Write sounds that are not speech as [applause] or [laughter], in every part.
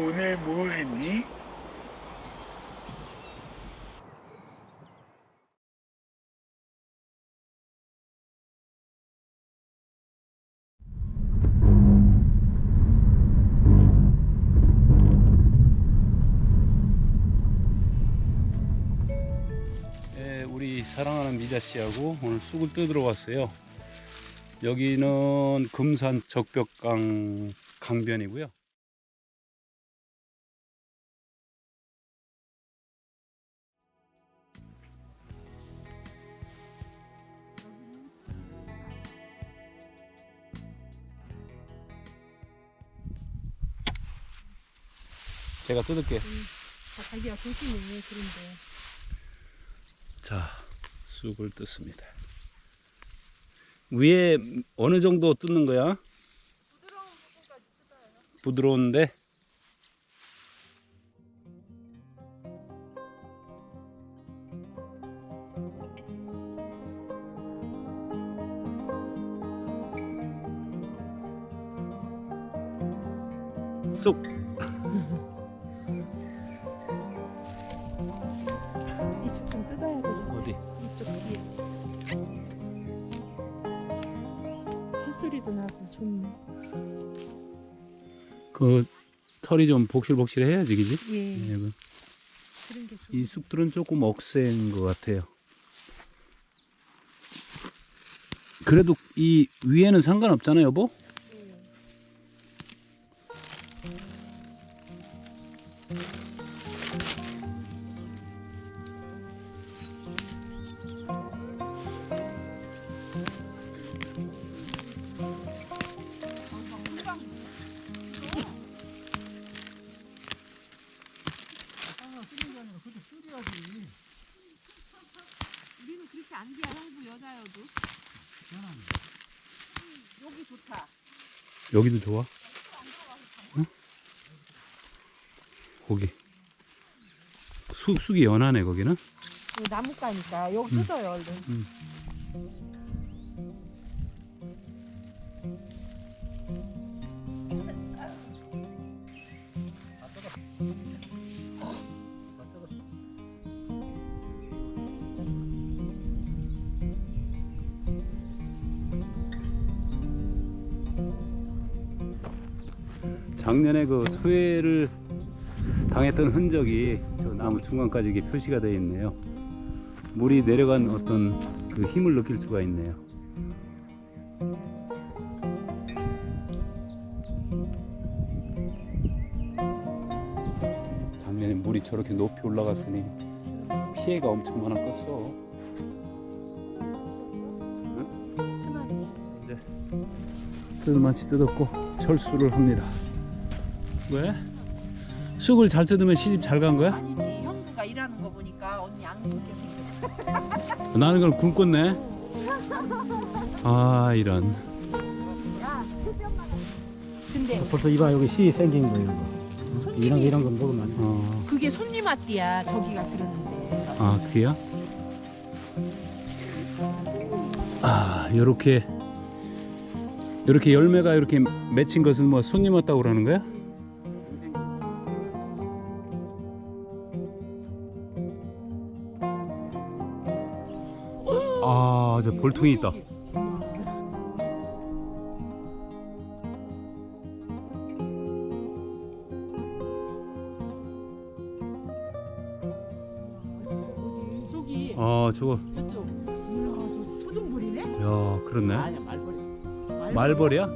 오늘 뭐 했니? 네, 우리 사랑하는 미자 씨하고 오늘 쑥을 뜯으러 왔어요. 여기는 금산 적벽강 강변이고요. 제가 뜯을게. 아, 자기야 조심해 그런데 자, 쑥을 뜯습니다. 위에 어느 정도 뜯는 거야? 부드러운데? 쑥! 나고 좋네 그 털이 좀 복실복실해야지, 그지? 예 네, 그 그런 게 좋네 이 쑥들은 조금 억센 것 같아요. 그래도 이 위에는 상관없잖아요, 여보? 그렇게 안 돼야 형부 여자여도 여기 좋다 여기도 좋아? 응? 거기. 쑥, 쑥이 연하네, 거기는. 여기 나뭇가니까 여기 음. 뜯어요 얼른 음. 작년에 그 수해를 당했던 흔적이 저 나무 중간까지 이게 표시가 되어 있네요. 물이 내려간 어떤 그 힘을 느낄 수가 있네요. 작년에 물이 저렇게 높이 올라갔으니 피해가 엄청 많았겠어. 하나네 이제 뜯을만치 뜯었고 철수를 합니다. 왜? 쑥을 잘 뜯으면 시집 잘 간 거야? 아니지 형부가 일하는 거 보니까 언니 안 굵게 생겼어 나는 그럼 굶겠네. [laughs] 아 이런. 근데 벌써 이봐 여기 씨 생긴 거예요. 이거. 손님이 이런 이런 거 먹으면 안 돼. 어, 그게 손님 앞뒤야 저기가 그러는데 아 그게야? 아 요렇게 요렇게 열매가 이렇게 맺힌 것은 뭐 손님 왔다고 그러는 거야? 아, 저 볼통이 있다. 저기 아, 저거, 이쪽 이야 저 토종불이네 야, 그렇네. 말벌이야?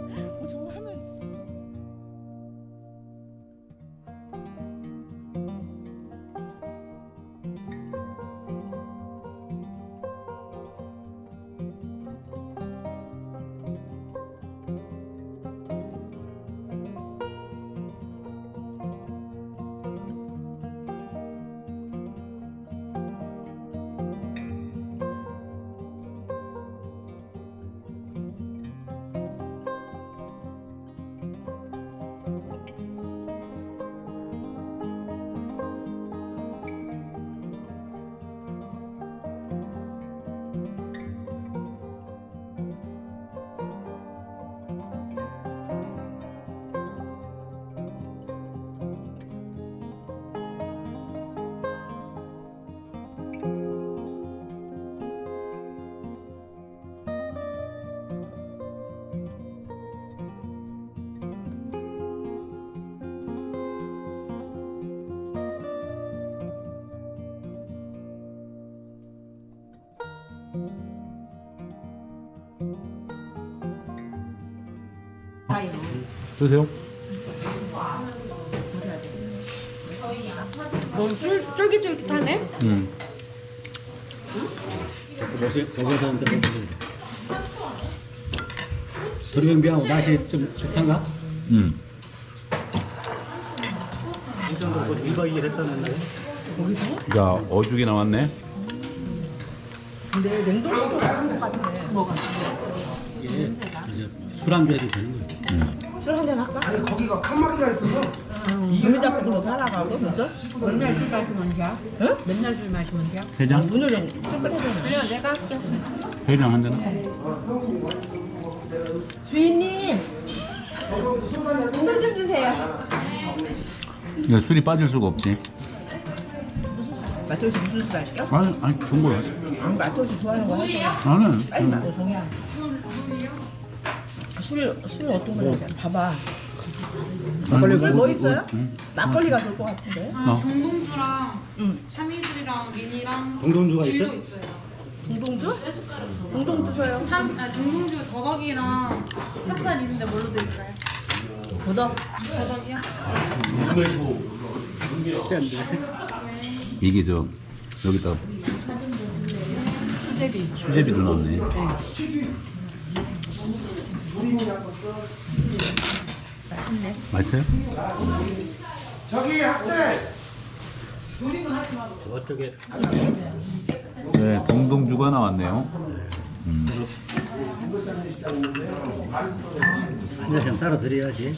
드세요. 너무 쫄, 쫄깃쫄깃하네. 음. 뭐지? 저거한테 도리ben비하고 맛이 좀 좋단가? 음. 뭐 1박 2일 했다는데 야 어죽이 나왔네. 근데 냉동식으로 한것 같아. 뭐가? 이게 이제 술안주 해도 되는 거예요. 술 한잔 할까? 아니 거기가 칸막이가 있어서. 이미 잡고 살아가고 그래서 맨날 술 마시면 돼? 응? 맨날 술 마시면 돼? 해장? 오늘은 술 끓여야 그래 내가 할게. 해장 한 잔. 주인님 술 좀 주세요. 이거 술이 빠질 수가 없지. 마토시 무슨 술 할까? 아니 아니 좋은 걸 하지. 아니 마토시 좋아하는 거 하세요. 나는 빨리 마셔 정이야. 술, 술 어떤 거 해야 돼? 봐봐. 막걸리 술 뭐 있어요? 응. 막걸리가 좋을 것 같은데. 아, 어. 동동주랑 응. 참이슬이랑 미니랑 동동주가? 진로 있어요. 동동주? 동동주 줘요. 참, 아, 동동주 더덕이랑 찹쌀 있는데 뭘로 드릴까요? 더덕. 더덕이요? 센데. 이게 저 여기다 수제비. 수제비도 넣었네. 맛있네. 맛있어요? 저쪽에 네, 동동주가 나왔네요. 음. 그냥 그냥 따라 드려야지.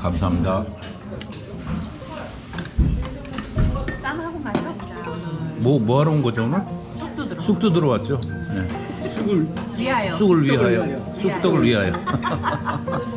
감사합니다. 짠하고 마셔. 뭐, 뭐 하러 온 거죠 오늘? 쑥도 들어. 쑥도 들어왔죠. 네. 쑥을 위하여. 쑥을 위하여. 쑥떡을 위하여. [laughs]